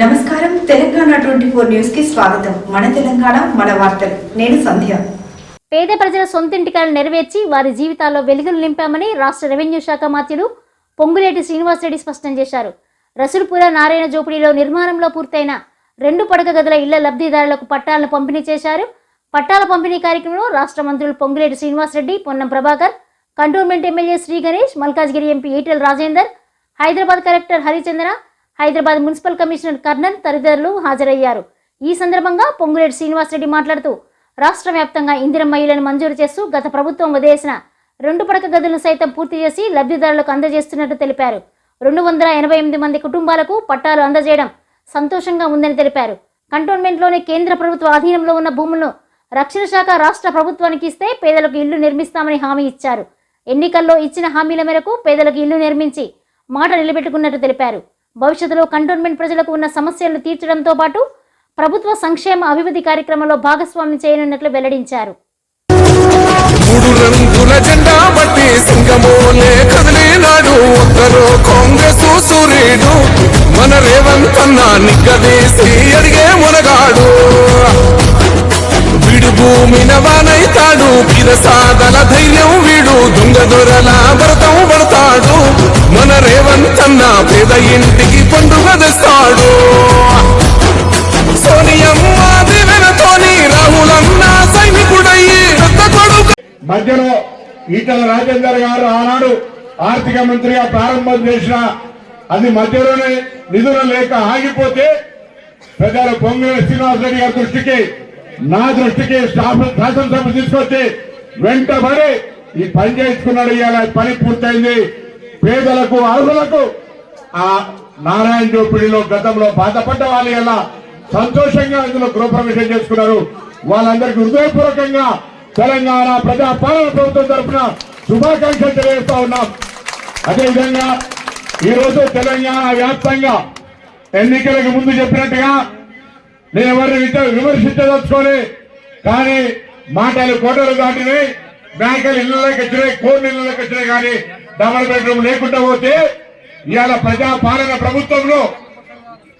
నమస్కారం. Telangana twenty four న్యూస్కి స్వాగతం. మన తెలంగాణ మన వార్తలు. నేను సంధ్య. పేద ప్రజల సొంత కలను నెరవేర్చి వారి జీవితాల్లో వెలుగులు నింపామని రాష్ట్ర రెవెన్యూ శాఖ మంత్రులు పొంగులేటి శ్రీనివాసరెడ్డి స్పష్టం చేశారు. రసూల్పుర నారాయణ జోపిడిలో నిర్మాణంలో పూర్తయిన రెండు పడక గదుల ఇళ్ళ లబ్ధిదారులకు పట్టాలను పంపిణీ చేశారు. పట్టాల పంపిణీ కార్యక్రమంలో రాష్ట్ర మంత్రులు Ponguleti Srinivasa Reddy Ponnam Prabhakar cantonment MLA Shri Ganesh Malkajgiri MP Etela Rajender Hyderabad collector Harichandra Hyderabad municipal commissioner Karnan తదితరులు హాజరయ్యారు. ఈ సందర్భంగా పొంగులేటి శ్రీనివాసరెడ్డి మాట్లాడుతూ రాష్ట్ర వ్యాప్తంగా ఇందిరమ్మ ఇళ్ళను మంజూరు చేస్తూ గత ప్రభుత్వం వదిలేసిన రెండు పడక గదులను సైతం పూర్తి చేసి లబ్ధిదారులకు అందజేస్తున్నట్టు తెలిపారు. రెండు వందల ఎనభై ఎనిమిది మంది కుటుంబాలకు పట్టాలు అందజేయడం సంతోషంగా ఉందని తెలిపారు. కంటోన్మెంట్లోని కేంద్ర ప్రభుత్వ ఆధీనంలో ఉన్న భూములను రక్షణ శాఖ రాష్ట్ర ప్రభుత్వానికి ఇస్తే పేదలకు ఇల్లు నిర్మిస్తామని హామీ ఇచ్చారు. ఎన్నికల్లో ఇచ్చిన హామీల మేరకు పేదలకు ఇల్లు నిర్మించి మాట నిలబెట్టుకున్నట్టు తెలిపారు. భవిష్యత్తులో కంటోన్మెంట్ ప్రజలకు ఉన్న సమస్యలను తీర్చడంతో పాటు ప్రభుత్వ సంక్షేమ అభివృద్ధి కార్యక్రమంలో భాగస్వామ్యం చేయనున్నట్లు వెల్లడించారు. మన రేవంత్ అన్న నిగ్గదీసి అడిగే మునగాడు వీడు భూమిన వానైతాడు. కిరసాదల ధైర్యం వీడు. దొంగ దొరల భరత మన రేవంత్ అన్న పేద ఇంటికి పండుగ తెస్తాడు సోనియమ్మ దివెనతోని రాహులన్న సైనికుడయ్యి పెద్ద కొడుకు. మధ్యలో ఈటల రాజేందర్ గారు ఆనాడు ఆర్థిక మంత్రిగా ప్రారంభం చేసిన అది మధ్యలోనే నిధులు లేక ఆగిపోతే పెద్దలు పొంగుల శ్రీనివాసరెడ్డి గారి దృష్టికి నా దృష్టికి స్టాఫ్ శాసనసభ తీసుకొచ్చి వెంటబడి ఈ పని చేసుకున్నాడు ఇవాళ పని పూర్తయింది. పేదలకు అర్హులకు ఆ నారాయణ జోపిడిలో గతంలో బాధపడ్డ వాళ్ళు ఎలా సంతోషంగా ఇందులో గృహప్రవేశం చేసుకున్నారు. వాళ్ళందరికీ హృదయపూర్వకంగా తెలంగాణ ప్రజా పాలన ప్రభుత్వం తరఫున శుభాకాంక్షలు తెలియజేస్తా ఉన్నాం. అదేవిధంగా ఈరోజు తెలంగాణ వ్యాప్తంగా ఎన్నికలకు ముందు చెప్పినట్టుగా నేను ఎవరిని విమర్శించదలుచుకోని కానీ మాటలు కోటలు దాటినాయి మేకలు ఇళ్ళలోకి వచ్చినాయి కోళ్ళు ఇళ్ళలోకి వచ్చినాయి కానీ డబల్ బెడ్రూమ్ లేకుండా పోతే ఇవాళ ప్రజా పాలన ప్రభుత్వంలో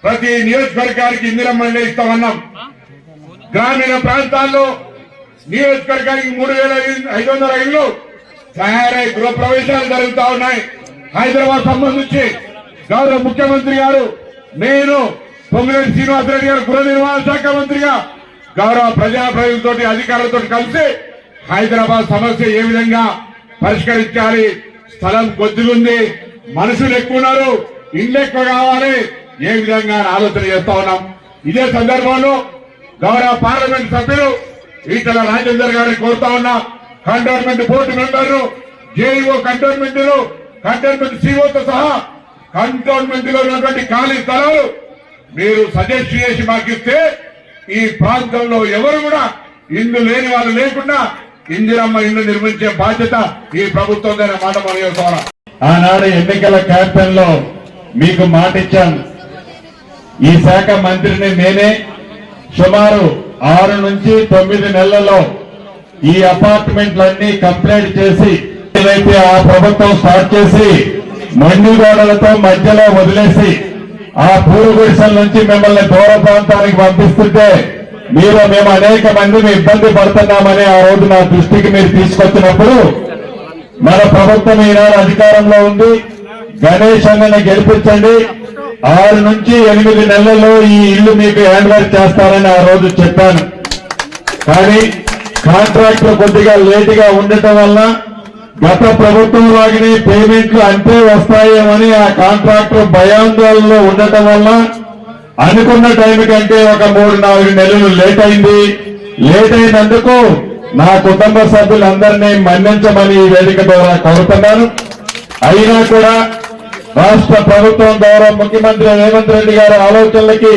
ప్రతి నియోజకవర్గానికి ఇందిరమ్మ ఇస్తామన్నాం. గ్రామీణ ప్రాంతాల్లో నియోజకవర్గానికి మూడు వేల ఐదు వందల ఇళ్ళు తయారై గృహప్రవేశాలు జరుగుతా ఉన్నాయి. హైదరాబాద్ సంబంధించి గౌరవ ముఖ్యమంత్రి గారు నేను పొంగిరెడ్డి శ్రీనివాసరెడ్డి గారు గృహ నిర్మాణ శాఖ మంత్రిగా గౌరవ ప్రజాప్రతినిధులతో అధికారులతో కలిసి హైదరాబాద్ సమస్య ఏ విధంగా పరిష్కరించాలి స్థలం కొద్దిగుంది. మనుషులు ఎక్కువ ఉన్నారు ఇండ్లు ఎక్కువ కావాలి. ఏ విధంగా ఆలోచన చేస్తా ఉన్నాం. ఇదే సందర్భంలో గౌరవ పార్లమెంట్ సభ్యులు ఈటల రాజేందర్ గారిని కోరుతా ఉన్నా. కంటోన్మెంట్ బోర్డు మెంబర్లు జేఈఓ కంటోన్మెంట్ కంటోన్మెంట్ సీఓతో సహా కంటోన్మెంట్లో ఉన్నటువంటి ఖాళీ స్థలాలు మీరు సజెస్ట్ చేసి మాకు ఇస్తే ఈ ప్రాంతంలో ఎవరు కూడా ఇందు లేని వాళ్ళు లేకుండా ఇందిరమ్మ ఇల్లు నిర్మించే బాధ్యత ఈ ప్రభుత్వం మాట మరియు చేస్తాం ఆనాడు ఎన్నికల క్యాంపెయిన్లో మీకు మాట ఇచ్చాను. ఈ శాఖ మంత్రిని నేనే సుమారు ఆరు నుంచి తొమ్మిది నెలల్లో ఈ అపార్ట్మెంట్లన్నీ కంప్లీట్ చేసి ఏదైతే ఆ ప్రభుత్వం స్టార్ట్ చేసి మండి గోడలతో మధ్యలో వదిలేసి ఆ పూరు గుడిసెల నుంచి మిమ్మల్ని దూర ప్రాంతానికి పంపిస్తుంటే మీరు మేము అనేక మందిని ఇబ్బంది పడుతున్నామని ఆ రోజు నా దృష్టికి మీరు తీసుకొచ్చినప్పుడు మన ప్రభుత్వం ఈనాడు అధికారంలో ఉంది. గణేష్ అన్నని గెలిపించండి. ఆరు నుంచి ఎనిమిది నెలల్లో ఈ ఇల్లు మీకు హ్యాండ్ ఓవర్ చేస్తారని ఆ రోజు చెప్పాను. కానీ కాంట్రాక్టర్ కొద్దిగా లేటుగా ఉండటం వల్ల గత ప్రభుత్వం లాగానే పేమెంట్లు అంతే వస్తాయేమని ఆ కాంట్రాక్టర్ భయాందోళనలో ఉండటం వల్ల అనుకున్న టైం కంటే ఒక మూడు నాలుగు నెలలు లేట్ అయింది. లేట్ అయినందుకు నా కుటుంబ సభ్యులందరినీ మన్నించమని ఈ వేదిక ద్వారా కోరుతున్నాను. అయినా కూడా రాష్ట్ర ప్రభుత్వం ద్వారా ముఖ్యమంత్రి రేవంత్ రెడ్డి గారి ఆలోచనలకి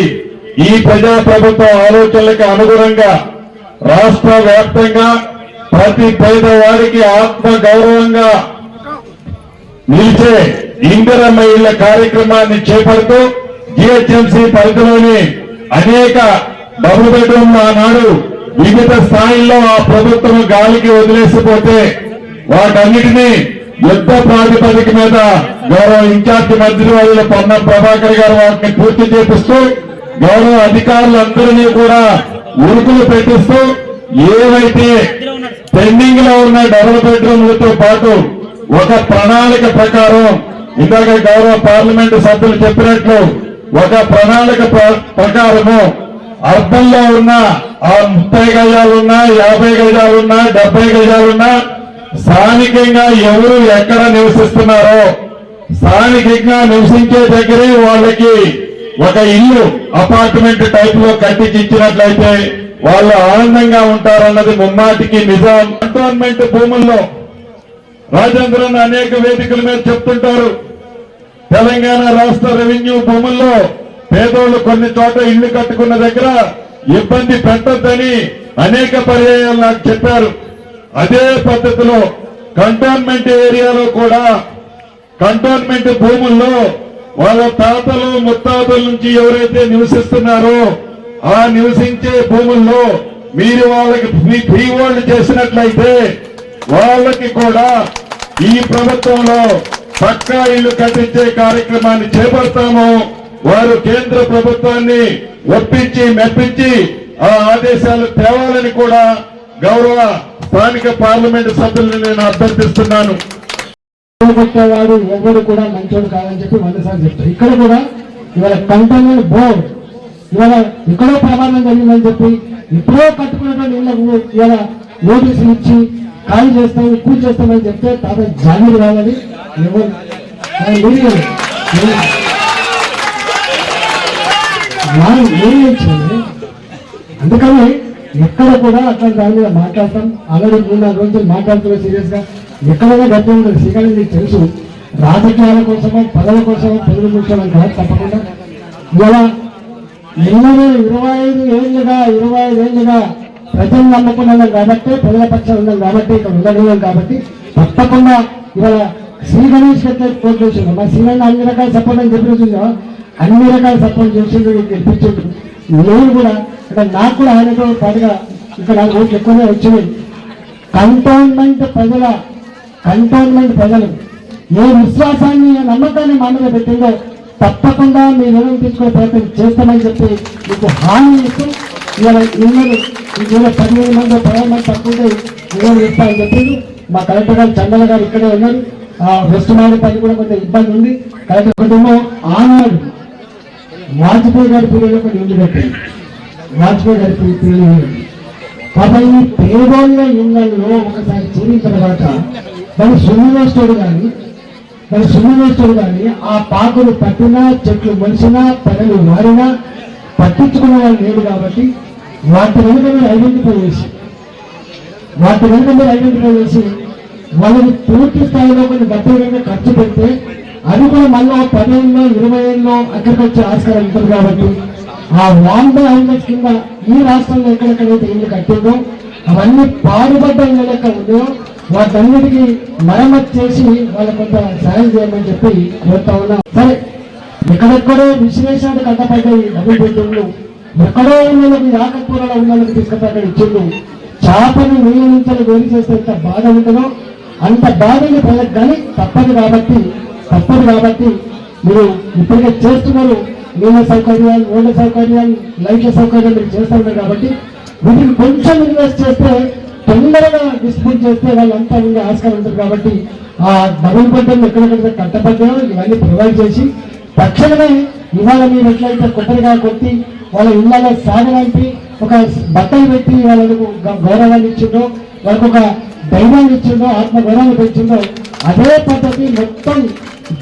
ఈ ప్రజా ప్రభుత్వం ఆలోచనలకి అనుగుణంగా రాష్ట్ర వ్యాప్తంగా ప్రతి పేదవాడికి ఆత్మ గౌరవంగా నిలిచే ఇందిరమ్మ ఇళ్ళ కార్యక్రమాన్ని చేపడుతూ జిహెచ్ఎంసీ పరిధిలోని అనేక డబుల్ బెడ్రూమ్లు ఆనాడు వివిధ స్థాయిల్లో ఆ ప్రభుత్వం గాలికి వదిలేసిపోతే వాటన్నిటినీ యుద్ధ ప్రాతిపదిక మీద గౌరవ ఇన్ఛార్జి మంత్రివర్యులు పొన్న ప్రభాకర్ గారు వాటిని పూర్తి చేపిస్తూ గౌరవ అధికారులందరినీ కూడా ఉరుకులు పెట్టిస్తూ ఏవైతే పెండింగ్లో ఉన్న డబుల్ బెడ్రూమ్లతో పాటు ఒక ప్రణాళిక ప్రకారం ఇందాక గౌరవ పార్లమెంటు సభ్యులు చెప్పినట్లు ఒక ప్రణాళిక ప్ర- ప్రకారము అర్థంలో ఉన్న ఆ ముప్పై గజాలున్నా యాభై గజాలున్నా డెబ్బై గజాలున్నా స్థానికంగా ఎవరు ఎక్కడ నివసిస్తున్నారో స్థానికంగా నివసించే దగ్గరే వాళ్ళకి ఒక ఇల్లు అపార్ట్మెంట్ టైప్లో కట్టించినట్లయితే వాళ్ళు ఆనందంగా ఉంటారన్నది ముమ్మాటికి నిజం. కంటోన్మెంట్ భూముల్లో రాజేంద్రన్ అనేక వేదికల మీద చెప్తుంటారు. తెలంగాణ రాష్ట్ర రెవెన్యూ భూముల్లో పేదోళ్ళు కొన్ని చోట ఇళ్ళు కట్టుకున్న దగ్గర ఇబ్బంది పెట్టొద్దని అనేక పర్యాయాలు నాకు చెప్పారు. అదే పద్ధతిలో కంటోన్మెంట్ ఏరియాలో కూడా కంటోన్మెంట్ భూముల్లో వాళ్ళ తాతలు ముత్తాతల నుంచి ఎవరైతే నివసిస్తున్నారో ఆ నివసించే భూముల్లో మీరు వాళ్ళకి మీ ఫ్రీ హోల్డ్ చేసినట్లయితే వాళ్ళకి కూడా ఈ ప్రభుత్వంలో పక్కా ఇల్లు కట్టించే కార్యక్రమాన్ని చేపడతాము. వారు కేంద్ర ప్రభుత్వాన్ని ఒప్పించి మెప్పించి ఆ ఆదేశాలు తేవాలని కూడా గౌరవ స్థానిక పార్లమెంట్ సభ్యులను నేను అభ్యర్థిస్తున్నాను. వారు ఎవరు కూడా మంచోడు కాదని చెప్పి వందసార్లు చెప్తారు ఇక్కడ కూడా ఇవాళ కంటైనర్ బోర్డ్ ఇవాళ ఎక్కడో ప్రమాదం జరిగిందని చెప్పి ఎప్పుడో కట్టుకున్నటువంటి ఇళ్ళకు ఇవాళ నోటీసులు ఇచ్చి ఖాళీ చేస్తామని కూల్ చేస్తామని చెప్తే తాత జామీలు కావాలి. ఎవరు? అందుకని ఎక్కడ కూడా అట్లా దాని మీద మాట్లాడతాం. ఆల్రెడీ మూడు నాలుగు రోజులు మాట్లాడుతున్నా సీరియస్గా ఎక్కడైనా గట్టి ఉంటుంది శ్రీకాళి నీకు తెలుసు. రాజకీయాల కోసమో పదవుల కోసమో పదవుల కోసమో కాదు తప్పకుండా. ఇలా ఎన్నో ఇరవై ఐదు ఏళ్ళుగా ఇరవై ఐదు ఏళ్ళుగా ప్రజలు నమ్ముకున్నాం కాబట్టి ప్రజల పక్షాలు ఉన్నాం కాబట్టి ఇక్కడ ఉండగలం కాబట్టి తప్పకుండా ఇవాళ శ్రీ గణేష్ అయితే కోర్టు చేసిండు మా శ్రీరంగ అన్ని రకాల సపోర్ట్ అని చెప్పి చూసిందో అన్ని రకాల సపోర్ట్ చేసిండు గెలిపించిండు నేను కూడా ఇక్కడ నాకు కూడా ఆయనతో పాటుగా ఇక్కడ నాకు ఓట్లు ఎక్కువనే వచ్చినాయి. కంటోన్మెంట్ ప్రజల కంటోన్మెంట్ ప్రజలు ఏ విశ్వాసాన్ని ఏ నమ్మకాన్ని మా మీద పెట్టిందో తప్పకుండా మీ రుణం తీసుకునే ప్రయత్నం చేస్తామని చెప్పి మీకు హామీ ఇస్తూ ఇవాళ ఇళ్ళను ఇందులో పదిహేను మంది పదహారు మంది తక్కువ ఇవ్వని ఇస్తామని చెప్పింది మా కలెక్టర్ గారు చందల గారు ఇక్కడే ఉన్నారు. ఆ వెస్ట్ మారేపల్లి కూడా కొంచెం ఇబ్బంది ఉంది. కలెక్టర్ ఒకటేమో ఆనాడు వాజ్పేయి గారి పిల్లలు కొన్ని ఇల్లు పెట్టారు వాజ్పేయి గారి పిల్లలు కాబట్టి పేదోళ్ళ ఇళ్ళలో ఒకసారి చేరిన తర్వాత మరి సున్నివేస్తాడు కానీ మరి సున్నివేస్తాడు కానీ ఆ పాకులు పట్టినా చెట్లు మలిసినా పెదలు మారినా పట్టించుకునే వాళ్ళు లేడు కాబట్టి వాటి వెనుక మీరు ఐడెంటిఫై చేసి వాటి వెనుక మీరు ఐడెంటిఫై చేసి వాళ్ళని పూర్తి స్థాయిలో కొన్ని గట్టిగా ఖర్చు పెడితే అది కూడా మళ్ళీ పదేళ్ళలో ఇరవై ఏళ్ళలో అక్కడికి వచ్చే ఆస్కారం ఉంటుంది కాబట్టి ఆ వాంద హౌసెస్ కింద ఈ రాష్ట్రంలో ఎక్కడెక్కడైతే ఇల్లు కట్టిందో అవన్నీ పాడుబడ్డ ఇళ్ళు లెక్క ఉన్నాయో వాటన్నిటికీ మరమ్మతు చేసి వాళ్ళ కొంత సాయం చేయమని చెప్పి కోరుతా ఉన్నాం. సరే ఎక్కడెక్కడో విశ్లేషణ కట్టపడ్డాయి డబుల్ బెడ్రూమ్లు ఎక్కడో ఉన్నది రాకపూరలో ఉన్నది తీసుకుపోయి ఇచ్చిండు చేపని నీళ్ళ నుంచి వేరు చేస్తే ఎంత బాధ ఉంటుందో అంత బాధని ప్రజలకు కానీ తప్పదు కాబట్టి తప్పదు కాబట్టి మీరు ఇప్పటికే చేస్తున్నారు. నీళ్ళ సౌకర్యాలు ఓళ్ళ సౌకర్యాలు లైట్ల సౌకర్యాలు మీరు చేస్తున్నారు కాబట్టి వీటిని కొంచెం ఇన్వెస్ట్ చేస్తే తొందరగా డిస్ప్యూట్ చేస్తే వాళ్ళంతా ఉండే ఆస్కారం ఉంటుంది కాబట్టి ఆ డబుల్ బెడ్రూమ్ ఎక్కడెక్కడ కట్టబడ్డాయో ఇవన్నీ ప్రొవైడ్ చేసి తక్షణమే ఇవాళ మీరు ఎట్లయితే కొత్తగా కొట్టి వాళ్ళ ఇళ్ళలో ఇళ్ళలో సాగనంపి ఒక బట్టలు పెట్టి వాళ్ళకు గ- గౌరవాన్ని ఇచ్చిందో వాళ్ళకు ఒక ధైర్యాన్ని ఇచ్చిందో ఆత్మ గౌరవాన్ని పెంచిందో అదే పద్ధతి మొత్తం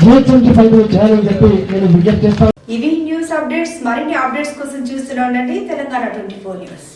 జీవితం పరిధిలో చేయాలని చెప్పి నేను విజ్ఞప్తి చేస్తాను ఇవి న్యూస్ అప్డేట్స్ మరిన్ని అప్డేట్స్ కోసం చూస్తూనే ఉండండి తెలంగాణ ట్వంటీ ఫోర్ న్యూస్.